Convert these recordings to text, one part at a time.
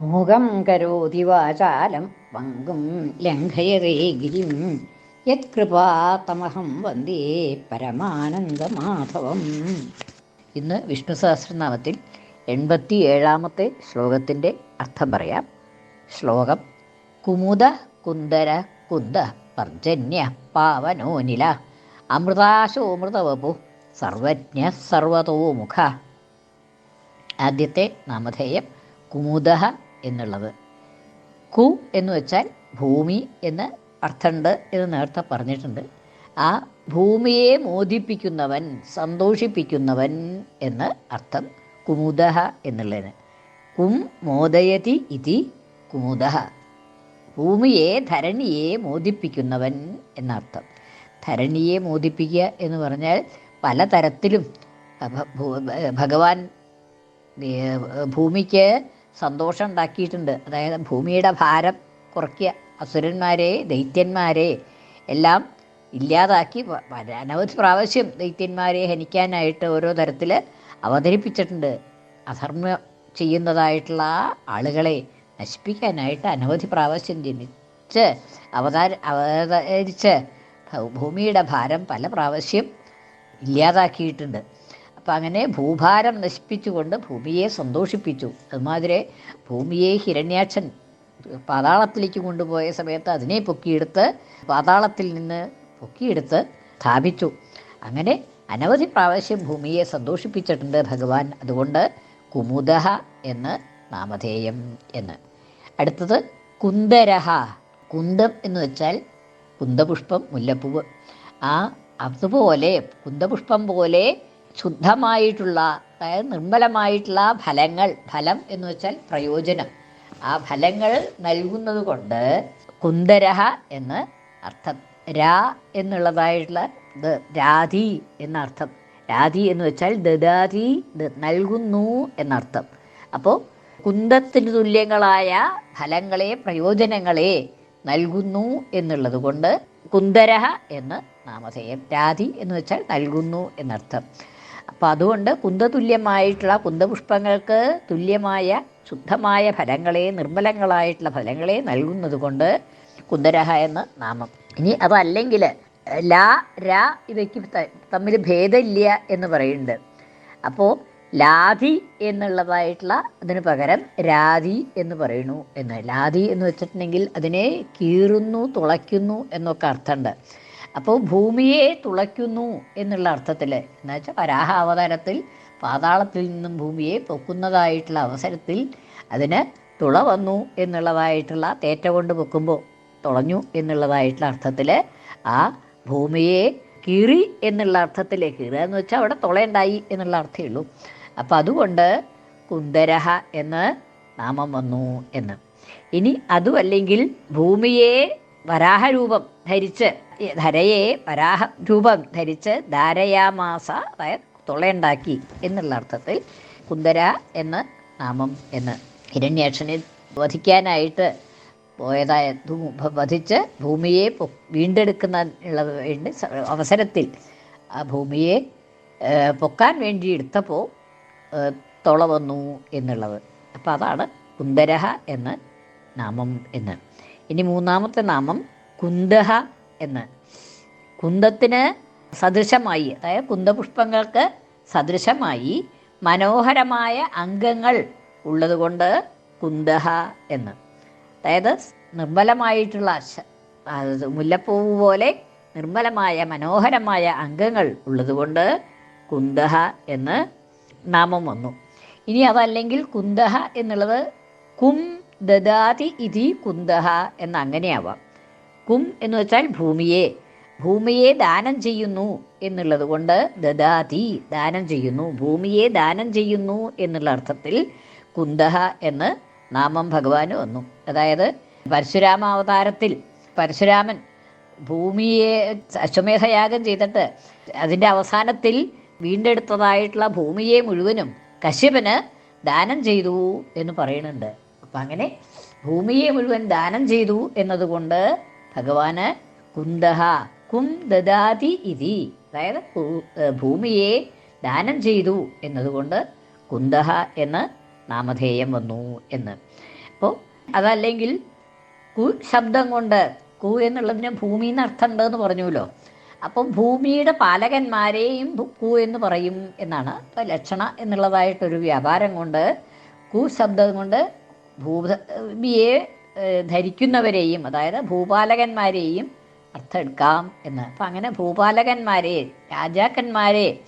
മൂകം കരോതി വാചാലം പങ്കും ലംഘയതേ ഗിരിം. യത്കൃപാതമഹം വന്ദേ പരമാനന്ദമാധവം. ഇന്ന് വിഷ്ണു സഹസ്രനാമത്തിൽ എൺപത്തി ഏഴാമത്തെ ശ്ലോകത്തിന്റെ അർത്ഥം പറയാം. ശ്ലോകം കുമുദ കുന്ദര കുന്ദ പർജന്യ പാവനോനില അമൃതാശോമൃതവപു സർവജ്ഞ സർവതോമുഖ ആദ്യത്തെ നാമധേയം കുമുദഹ എന്നുള്ളത്. കു എന്ന് വെച്ചാൽ ഭൂമി എന്ന് അർത്ഥമുണ്ട് എന്ന് നേരത്തെ പറഞ്ഞിട്ടുണ്ട്. ആ ഭൂമിയെ മോദിപ്പിക്കുന്നവൻ സന്തോഷിപ്പിക്കുന്നവൻ എന്ന് അർത്ഥം കുമുദഹ എന്നുള്ളതിന്. കും മോദയതി ഇതി കുമുദഹ. ഭൂമിയെ ധരണിയെ മോദിപ്പിക്കുന്നവൻ എന്നർത്ഥം ധരണിയെ മോദിപ്പിക്കുക എന്ന് പറഞ്ഞാൽ പലതരത്തിലും ഭഗവാൻ ഭൂമിക്ക് സന്തോഷം ഉണ്ടാക്കിയിട്ടുണ്ട് അതായത് ഭൂമിയുടെ ഭാരം കുറയ്ക്കുക. അസുരന്മാരെ ദൈത്യന്മാരെ എല്ലാം ഇല്ലാതാക്കി അനവധി പ്രാവശ്യം ദൈത്യന്മാരെ ഹനിക്കാനായിട്ട് ഓരോ തരത്തിൽ അവതരിപ്പിച്ചിട്ടുണ്ട്. അധർമ്മ ചെയ്യുന്നതായിട്ടുള്ള ആളുകളെ നശിപ്പിക്കാനായിട്ട് അനവധി പ്രാവശ്യം ജനിച്ച് അവതാര അവതരിച്ച് ഭൂമിയുടെ ഭാരം പല പ്രാവശ്യം ഇല്ലാതാക്കിയിട്ടുണ്ട്. അപ്പം അങ്ങനെ ഭൂഭാരം നശിപ്പിച്ചുകൊണ്ട് ഭൂമിയെ സന്തോഷിപ്പിച്ചു. അതുമാതിരി ഭൂമിയെ ഹിരണ്യാക്ഷൻ പാതാളത്തിലേക്ക് കൊണ്ടുപോയ സമയത്ത് അതിനെ പൊക്കിയെടുത്ത് പാതാളത്തിൽ നിന്ന് പൊക്കിയെടുത്ത് സ്ഥാപിച്ചു. അങ്ങനെ അനവധി പ്രാവശ്യം ഭൂമിയെ സന്തോഷിപ്പിച്ചിട്ടുണ്ട് ഭഗവാൻ. അതുകൊണ്ട് കുമുദഹ എന്ന് നാമധേയം എന്ന്. അടുത്തത് കുന്ദരഹ. കുന്തം എന്ന് വെച്ചാൽ കുന്തപുഷ്പം മുല്ലപ്പൂവ്. ആ അതുപോലെ കുന്തപുഷ്പം പോലെ ശുദ്ധമായിട്ടുള്ള അതായത് നിർമ്മലമായിട്ടുള്ള ഫലങ്ങൾ ഫലം എന്ന് വെച്ചാൽ പ്രയോജനം. ആ ഫലങ്ങൾ നൽകുന്നത് കൊണ്ട് കുന്ദരഹ എന്ന് അർത്ഥം രാ എന്നുള്ളതായിട്ടുള്ള ഇത് രാധി എന്നർത്ഥം രാധി എന്ന് വെച്ചാൽ ദദാതി ദ- നൽകുന്നു എന്നർത്ഥം. അപ്പോൾ കുന്തത്തിന് തുല്യങ്ങളായ ഫലങ്ങളെ പ്രയോജനങ്ങളെ നൽകുന്നു എന്നുള്ളത് കൊണ്ട് കുന്ദരഹ എന്ന് നാമധേയം രാധി എന്ന് വെച്ചാൽ നൽകുന്നു എന്നർത്ഥം. അപ്പം അതുകൊണ്ട് കുന്തതുല്യമായിട്ടുള്ള കുന്തപുഷ്പങ്ങൾക്ക് തുല്യമായ ശുദ്ധമായ ഫലങ്ങളെ നിർമ്മലങ്ങളായിട്ടുള്ള ഫലങ്ങളെ നൽകുന്നത് കൊണ്ട് കുന്തരഹ എന്ന് നാമം. ഇനി അതല്ലെങ്കിൽ ലാ രാ ഇവയ്ക്ക് തമ്മിൽ ഭേദമില്ല എന്ന് പറയുന്നുണ്ട്. അപ്പോൾ ലാധി എന്നുള്ളതായിട്ടുള്ള അതിന് പകരം രാധി എന്ന് പറയുന്നു എന്ന്. ലാധി എന്ന് വെച്ചിട്ടുണ്ടെങ്കിൽ അതിനെ കീറുന്നു തുളയ്ക്കുന്നു എന്നൊക്കെ അർത്ഥമുണ്ട്. അപ്പോൾ ഭൂമിയെ തുളയ്ക്കുന്നു എന്നുള്ള അർത്ഥത്തിൽ എന്നുവെച്ചാൽ വരാഹ അവതാരത്തിൽ പാതാളത്തിൽ നിന്നും ഭൂമിയെ പൊക്കുന്നതായിട്ടുള്ള അവസരത്തിൽ അതിന് തുള വന്നു എന്നുള്ളതായിട്ടുള്ള തേറ്റ കൊണ്ട് പൊക്കുമ്പോൾ തുളഞ്ഞു എന്നുള്ളതായിട്ടുള്ള അർത്ഥത്തിൽ ആ ഭൂമിയെ കീറി എന്നുള്ള അർത്ഥത്തിൽ കീറുക. എന്ന് വെച്ചാൽ അവിടെ തുളയുണ്ടായി എന്നുള്ള അർത്ഥമേ ഉള്ളൂ. അപ്പം അതുകൊണ്ട് കുന്ദരഹ എന്ന് നാമം വന്നു എന്ന്. ഇനി അതുമല്ലെങ്കിൽ ഭൂമിയെ വരാഹരൂപം ധരിച്ച് ധരയെ വരാഹ രൂപം ധരിച്ച് ധാരയാമാസ അതായത് തുളയുണ്ടാക്കി എന്നുള്ള അർത്ഥത്തിൽ കുന്ദര എന്ന് നാമം എന്ന് ഹിരണ്യാക്ഷനെ വധിക്കാനായിട്ട് പോയതായ വധിച്ച് ഭൂമിയെ വീണ്ടെടുക്കുന്നതിനുള്ള വേണ്ടി അവസരത്തിൽ ആ ഭൂമിയെ പൊക്കാൻ വേണ്ടി എടുത്തപ്പോൾ തുള വന്നു എന്നുള്ളത്. അപ്പം അതാണ് കുന്ദരഹ എന്ന് നാമം എന്ന്. ഇനി മൂന്നാമത്തെ നാമം കുന്ദഹ എന്ന്. കുന്തത്തിന് സദൃശമായി അതായത് കുന്തപുഷ്പങ്ങൾക്ക് സദൃശമായി മനോഹരമായ അംഗങ്ങൾ ഉള്ളതുകൊണ്ട് കുന്തഹ എന്ന്. അതായത് നിർമ്മലമായിട്ടുള്ള മുല്ലപ്പൂവ് പോലെ നിർമ്മലമായ മനോഹരമായ അംഗങ്ങൾ ഉള്ളതുകൊണ്ട് കുന്തഹ എന്ന് നാമം വന്നു. ഇനി അതല്ലെങ്കിൽ കുന്തഹ എന്നുള്ളത് കും ദദാതി ഇതി കുന്തഹ എന്ന് അങ്ങനെയാവാം കും എന്ന് വെച്ചാൽ ഭൂമിയെ ഭൂമിയെ ദാനം ചെയ്യുന്നു എന്നുള്ളത് കൊണ്ട് ദദാതി ദാനം ചെയ്യുന്നു ഭൂമിയെ ദാനം ചെയ്യുന്നു എന്നുള്ള അർത്ഥത്തിൽ കുന്തഹ എന്ന് നാമം ഭഗവാന് വന്നു. അതായത് പരശുരാമ അവതാരത്തിൽ പരശുരാമൻ ഭൂമിയെ അശ്വമേധയാഗം ചെയ്തിട്ട് അതിന്റെ അവസാനത്തിൽ വീണ്ടെടുത്തതായിട്ടുള്ള ഭൂമിയെ മുഴുവനും കശ്യപന് ദാനം ചെയ്തു എന്ന് പറയുന്നുണ്ട്. അപ്പം അങ്ങനെ ഭൂമിയെ മുഴുവൻ ദാനം ചെയ്തു എന്നതുകൊണ്ട് ഭഗവാന് കുന്തഹ കും ദദാതി ഇതി. അതായത് ഭൂമിയെ ദാനം ചെയ്തു എന്നതുകൊണ്ട് കുന്തഹ എന്ന് നാമധേയം വന്നു എന്ന്. അപ്പോൾ അതല്ലെങ്കിൽ കു ശബ്ദം കൊണ്ട് കു എന്നുള്ളതിന് ഭൂമി എന്ന് അർത്ഥമുണ്ടെന്ന് പറഞ്ഞുല്ലോ അപ്പം ഭൂമിയുടെ പാലകന്മാരെയും കു എന്ന് പറയും എന്നാണ്. ഇപ്പം ലക്ഷണ എന്നുള്ളതായിട്ടൊരു വ്യാപാരം കൊണ്ട് കു ശബ്ദം കൊണ്ട് ഭൂമിയെ ധരിക്കുന്നവരെയും അതായത് ഭൂപാലകന്മാരെയും അർത്ഥം എടുക്കാം എന്ന്. അപ്പം അങ്ങനെ ഭൂപാലകന്മാരെ രാജാക്കന്മാരെ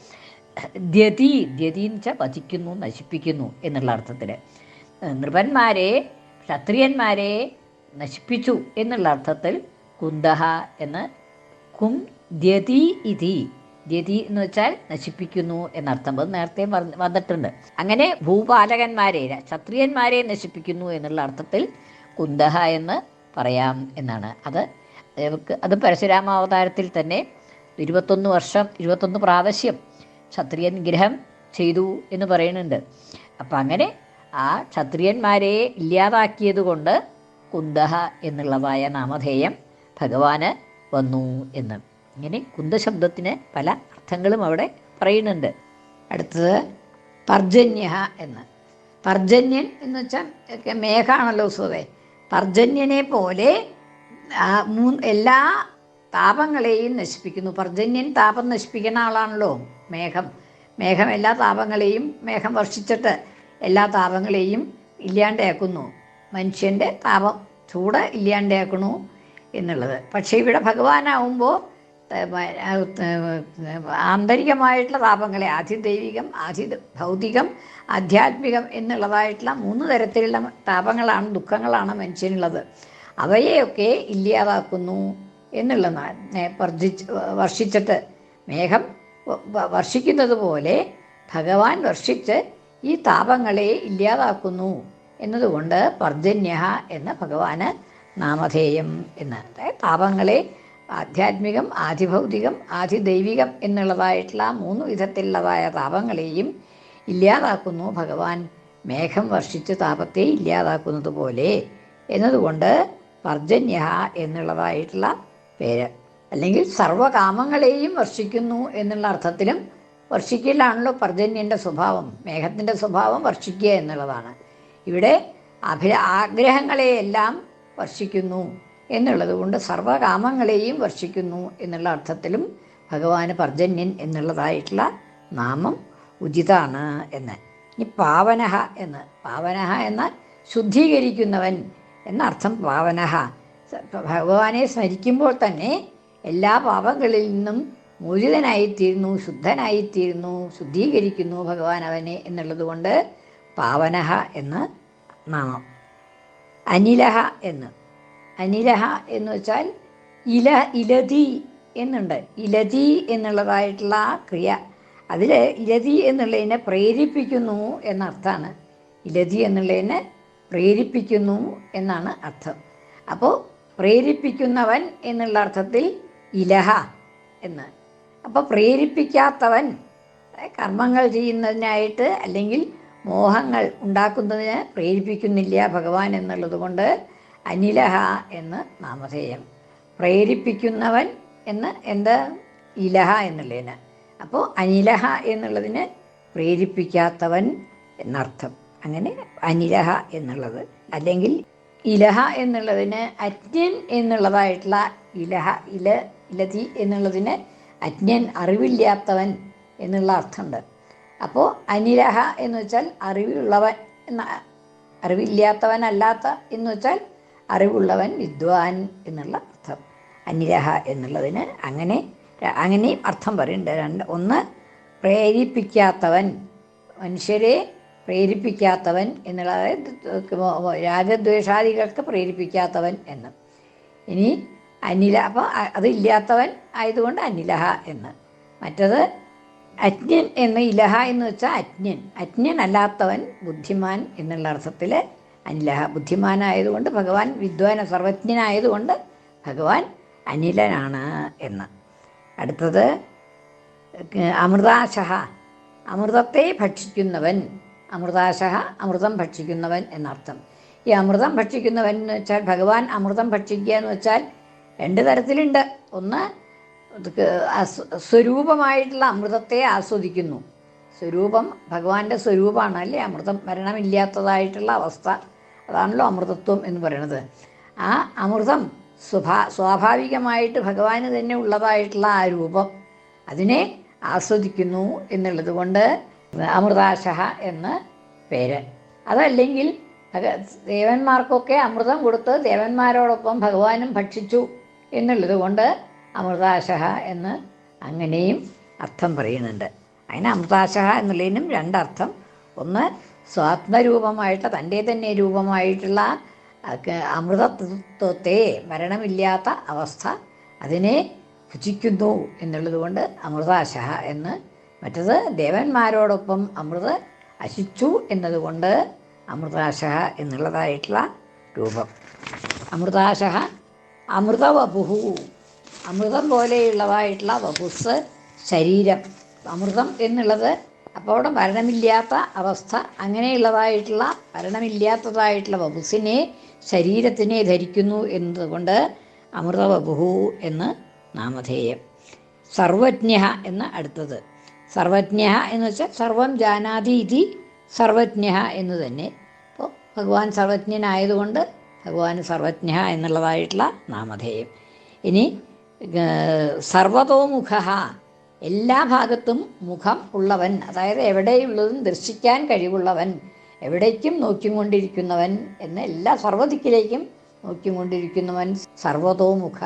ദ്യതി ദ്യതി എന്ന് വെച്ചാൽ വധിക്കുന്നു നശിപ്പിക്കുന്നു എന്നുള്ള അർത്ഥത്തിൽ നൃപന്മാരെ ക്ഷത്രിയന്മാരെ നശിപ്പിച്ചു എന്നുള്ള അർത്ഥത്തിൽ കുന്തഹ എന്ന് കും ദ്യതി ഇതി. ദ്യതി എന്ന് വെച്ചാൽ നശിപ്പിക്കുന്നു എന്നർത്ഥം. അത് നേരത്തെ വന്നിട്ടുണ്ട്. അങ്ങനെ ഭൂപാലകന്മാരെ ക്ഷത്രിയന്മാരെ നശിപ്പിക്കുന്നു എന്നുള്ള അർത്ഥത്തിൽ കുന്തഹ എന്ന് പറയാം എന്നാണ്. അത് അത് പരശുരാമാവതാരത്തിൽ തന്നെ ഇരുപത്തൊന്ന് വർഷം ഇരുപത്തൊന്ന് പ്രാവശ്യം ക്ഷത്രിയൻ ഗ്രഹം ചെയ്തു എന്ന് പറയുന്നുണ്ട്. അപ്പം അങ്ങനെ ആ ക്ഷത്രിയന്മാരെ ഇല്ലാതാക്കിയത് കൊണ്ട് കുന്തഹ എന്നുള്ളതായ നാമധേയം ഭഗവാന് വന്നു എന്ന്. ഇങ്ങനെ കുന്തശബ്ദത്തിന് പല അർത്ഥങ്ങളും അവിടെ പറയുന്നുണ്ട്. അടുത്തത് പർജന്യ എന്ന്. പർജന്യൻ എന്ന് വെച്ചാൽ മേഘാണല്ലോ സ്വതേ പർജന്യനെ പോലെ എല്ലാ താപങ്ങളെയും നശിപ്പിക്കുന്നു. പർജന്യൻ താപം നശിപ്പിക്കുന്ന ആളാണല്ലോ മേഘം. മേഘം എല്ലാ താപങ്ങളെയും മേഘം വർഷിച്ചിട്ട് എല്ലാ താപങ്ങളെയും ഇല്ലാണ്ടാക്കുന്നു. മനുഷ്യന്റെ താപം ചൂട് ഇല്ലാണ്ടാക്കണു എന്നുള്ളത്. പക്ഷേ ഇവിടെ ഭഗവാനാവുമ്പോൾ ആന്തരികമായിട്ടുള്ള താപങ്ങളെ ആധിദൈവികം ആധി ഭൗതികം ആധ്യാത്മികം എന്നുള്ളതായിട്ടുള്ള മൂന്ന് തരത്തിലുള്ള താപങ്ങളാണ് ദുഃഖങ്ങളാണ് മനുഷ്യനുള്ളത്. അവയെയൊക്കെ ഇല്ലാതാക്കുന്നു എന്നുള്ളതാണ്. വർദ്ധിച്ച് വർഷിച്ചിട്ട് മേഘം വർഷിക്കുന്നത് പോലെ ഭഗവാൻ വർഷിച്ച് ഈ താപങ്ങളെ ഇല്ലാതാക്കുന്നു എന്നതുകൊണ്ട് പർജന്യ എന്ന ഭഗവാന് നാമധേയം എന്ന് താപങ്ങളെ ആധ്യാത്മികം ആധിഭൗതികം ആധിദൈവികം എന്നുള്ളതായിട്ടുള്ള മൂന്ന് വിധത്തിലുള്ളതായ താപങ്ങളെയും ഇല്ലാതാക്കുന്നു. ഭഗവാൻ മേഘം വർഷിച്ച് താപത്തെ ഇല്ലാതാക്കുന്നത് പോലെ എന്നതുകൊണ്ട് പർജന്യ എന്നുള്ളതായിട്ടുള്ള പേര്. അല്ലെങ്കിൽ സർവകാമങ്ങളെയും വർഷിക്കുന്നു എന്നുള്ള അർത്ഥത്തിലും വർഷിക്കലാണല്ലോ പർജന്യന്റെ സ്വഭാവം മേഘത്തിന്റെ സ്വഭാവം വർഷിക്കുക എന്നുള്ളതാണ്. ഇവിടെ അഭി ആഗ്രഹങ്ങളെയെല്ലാം വർഷിക്കുന്നു. എന്നുള്ളത് കൊണ്ട് സർവകാമങ്ങളെയും വർഷിക്കുന്നു എന്നുള്ള അർത്ഥത്തിലും ഭഗവാന് പർജന്യൻ എന്നുള്ളതായിട്ടുള്ള നാമം ഉചിതാണ് എന്ന്. ഇനി പാവനഹ എന്ന്. പാവനഹ എന്നാൽ ശുദ്ധീകരിക്കുന്നവൻ എന്നർത്ഥം പാവനഹ. ഭഗവാനെ സ്മരിക്കുമ്പോൾ തന്നെ എല്ലാ പാപങ്ങളിൽ നിന്നും മോചിതനായിത്തീരുന്നു ശുദ്ധനായിത്തീരുന്നു ശുദ്ധീകരിക്കുന്നു ഭഗവാൻ അവനെ എന്നുള്ളത് കൊണ്ട് പാവനഹ എന്ന് നാമം. അനിലഹ എന്ന്. അനിലഹ എന്ന് വെച്ചാൽ ഇല ഇലതി എന്നുണ്ട്. ഇലതി എന്നുള്ളതായിട്ടുള്ള ക്രിയ. അതിൽ ഇലതി എന്നുള്ളതിനെ പ്രേരിപ്പിക്കുന്നു എന്നർത്ഥമാണ്. ഇലതി എന്നുള്ളതിനെ പ്രേരിപ്പിക്കുന്നു എന്നാണ് അർത്ഥം. അപ്പോൾ പ്രേരിപ്പിക്കുന്നവൻ എന്നുള്ള അർത്ഥത്തിൽ ഇലഹ എന്ന്. അപ്പോൾ പ്രേരിപ്പിക്കാത്തവൻ കർമ്മങ്ങൾ ചെയ്യുന്നതിനായിട്ട് അല്ലെങ്കിൽ മോഹങ്ങൾ ഉണ്ടാക്കുന്നതിന് പ്രേരിപ്പിക്കുന്നില്ല ഭഗവാൻ എന്നുള്ളത് കൊണ്ട് അനിലഹ എന്ന് നാമധേയം. പ്രേരിപ്പിക്കുന്നവൻ എന്ന് എന്താ? ഇലഹ എന്നുള്ളതിന്. അപ്പോൾ അനിലഹ എന്നുള്ളതിന് പ്രേരിപ്പിക്കാത്തവൻ എന്നർത്ഥം. അങ്ങനെ അനിലഹ എന്നുള്ളത്. അല്ലെങ്കിൽ ഇലഹ എന്നുള്ളതിന് അജ്ഞൻ എന്നുള്ളതായിട്ടുള്ള ഇലഹ ഇല ഇലതി എന്നുള്ളതിന് അജ്ഞൻ അറിവില്ലാത്തവൻ എന്നുള്ള അർത്ഥമുണ്ട്. അപ്പോൾ അനിലഹ എന്ന് വെച്ചാൽ അറിവുള്ളവൻ എന്ന അറിവില്ലാത്തവനല്ലാത്ത എന്ന് വെച്ചാൽ അറിവുള്ളവൻ വിദ്വാൻ എന്നുള്ള അർത്ഥം. അന്യഹ എന്നുള്ളതിന് അങ്ങനെ അങ്ങനെയും അർത്ഥം പറയുന്നുണ്ട്. രണ്ട് ഒന്ന് പ്രേരിപ്പിക്കാത്തവൻ. മനുഷ്യരെ പ്രേരിപ്പിക്കാത്തവൻ എന്നുള്ള അതായത് രാഗദ്വേഷാദികൾക്ക് പ്രേരിപ്പിക്കാത്തവൻ എന്ന്. ഇനി അനില അപ്പം അതില്ലാത്തവൻ ആയതുകൊണ്ട് അനിലഹ എന്ന്. മറ്റത് അജ്ഞൻ എന്ന ഇലഹ എന്ന് വെച്ചാൽ അജ്ഞൻ. അജ്ഞൻ അല്ലാത്തവൻ ബുദ്ധിമാൻ എന്നുള്ള അർത്ഥത്തിൽ അനിലഹ ബുദ്ധിമാനായതുകൊണ്ട് ഭഗവാൻ വിദ്വാന സർവജ്ഞനായതുകൊണ്ട് ഭഗവാൻ അനിലനാണ് എന്ന്. അടുത്തത് അമൃതാശഹ. അമൃതത്തെ ഭക്ഷിക്കുന്നവൻ അമൃതാശഹ അമൃതം ഭക്ഷിക്കുന്നവൻ എന്നർത്ഥം. ഈ അമൃതം ഭക്ഷിക്കുന്നവൻ എന്ന് വെച്ചാൽ ഭഗവാൻ അമൃതം ഭക്ഷിക്കുക എന്ന് വെച്ചാൽ രണ്ട് തരത്തിലുണ്ട്. ഒന്ന് സ്വരൂപമായിട്ടുള്ള അമൃതത്തെ ആസ്വദിക്കുന്നു. സ്വരൂപം ഭഗവാന്റെ സ്വരൂപമാണ് അല്ലേ? അമൃതം മരണമില്ലാത്തതായിട്ടുള്ള അവസ്ഥ അതാണല്ലോ അമൃതത്വം എന്ന് പറയുന്നത്. ആ അമൃതം സ്വഭാ സ്വാഭാവികമായിട്ട് ഭഗവാന് തന്നെ ഉള്ളതായിട്ടുള്ള ആ രൂപം അതിനെ ആസ്വദിക്കുന്നു എന്നുള്ളത് കൊണ്ട് അമൃതാശഹ എന്ന് പേര്. അതല്ലെങ്കിൽ ദേവന്മാർക്കൊക്കെ അമൃതം കൊടുത്ത് ദേവന്മാരോടൊപ്പം ഭഗവാനും ഭക്ഷിച്ചു എന്നുള്ളത് കൊണ്ട് അമൃതാശഹ എന്ന് അങ്ങനെയും അർത്ഥം പറയുന്നുണ്ട്. അതിന് അമൃതാശഹ എന്നുള്ളതിനും രണ്ടർത്ഥം. ഒന്ന് സ്വാത്മരൂപമായിട്ട് തന്റെ തന്നെ രൂപമായിട്ടുള്ള അമൃതത്വത്തെ മരണമില്ലാത്ത അവസ്ഥ അതിനെ ഭുജിക്കുന്നു എന്നുള്ളതുകൊണ്ട് അമൃതാശഹ എന്ന് മറ്റത് ദേവന്മാരോടൊപ്പം അമൃത് അശിച്ചു എന്നതുകൊണ്ട് അമൃതാശഹ എന്നുള്ളതായിട്ടുള്ള രൂപം. അമൃതാശഹ അമൃതവപുഹു അമൃതം പോലെയുള്ളതായിട്ടുള്ള വപുസ് ശരീരം. അമൃതം എന്നുള്ളത് അപ്പോൾ അവിടെ മരണമില്ലാത്ത അവസ്ഥ അങ്ങനെയുള്ളതായിട്ടുള്ള മരണമില്ലാത്തതായിട്ടുള്ള വപുസിനെ ശരീരത്തിനെ ധരിക്കുന്നു എന്നതുകൊണ്ട് അമൃതവപുഹു എന്ന് നാമധേയം. സർവജ്ഞ എന്ന് അടുത്തത്. സർവജ്ഞ എന്ന് വെച്ചാൽ സർവം ജാനാതി ഇതി സർവജ്ഞ എന്ന് തന്നെ. അപ്പോൾ ഭഗവാൻ സർവജ്ഞനായതുകൊണ്ട് ഭഗവാൻ സർവജ്ഞ എന്നുള്ളതായിട്ടുള്ള നാമധേയം. ഇനി സർവതോമുഖ എല്ലാ ഭാഗത്തും മുഖം ഉള്ളവൻ അതായത് എവിടെയുള്ളതും ദർശിക്കാൻ കഴിവുള്ളവൻ എവിടേക്കും നോക്കിക്കൊണ്ടിരിക്കുന്നവൻ എന്ന എല്ലാ സർവദിക്കിലേക്കും നോക്കിക്കൊണ്ടിരിക്കുന്നവൻ സർവതോമുഖ.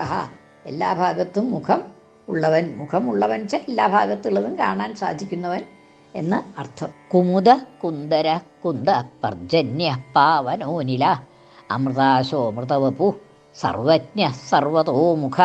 എല്ലാ ഭാഗത്തും മുഖം ഉള്ളവൻ മുഖമുള്ളവൻ എല്ലാ ഭാഗത്തുള്ളതും കാണാൻ സാധിക്കുന്നവൻ എന്ന് അർത്ഥം. കുമുദ കുന്ദര കുന്ദ പർജന്യ പാവനോനില അമൃതാശോമൃതവപു സർവജ്ഞ സർവതോമുഖ.